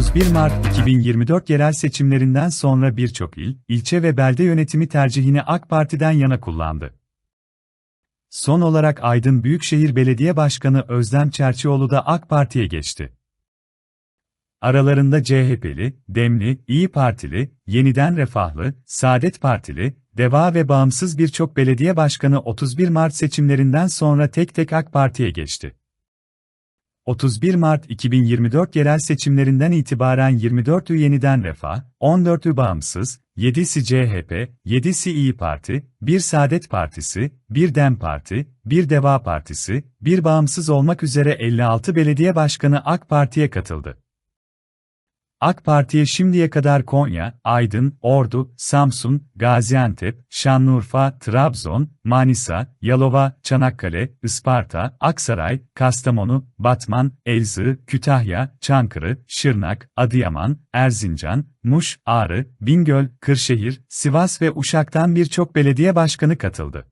...31 Mart 2024 yerel seçimlerinden sonra birçok il, ilçe ve belde yönetimi tercihini AK Parti'den yana kullandı. Son olarak Aydın Büyükşehir Belediye Başkanı Özlem Çerçioğlu da AK Parti'ye geçti. Aralarında CHP'li, Demli, İyi Partili, Yeniden Refahlı, Saadet Partili, Deva ve bağımsız birçok belediye başkanı 31 Mart seçimlerinden sonra tek tek AK Parti'ye geçti. 31 Mart 2024 yerel seçimlerinden itibaren 24'ü Yeniden Refah, 14'ü Bağımsız, 7'si CHP, 7'si İyi Parti, 1 Saadet Partisi, 1 Dem Parti, 1 Deva Partisi, 1 Bağımsız olmak üzere 56 belediye başkanı AK Parti'ye katıldı. AK Parti'ye şimdiye kadar Konya, Aydın, Ordu, Samsun, Gaziantep, Şanlıurfa, Trabzon, Manisa, Yalova, Çanakkale, Isparta, Aksaray, Kastamonu, Batman, Elzı, Kütahya, Çankırı, Şırnak, Adıyaman, Erzincan, Muş, Ağrı, Bingöl, Kırşehir, Sivas ve Uşak'tan birçok belediye başkanı katıldı.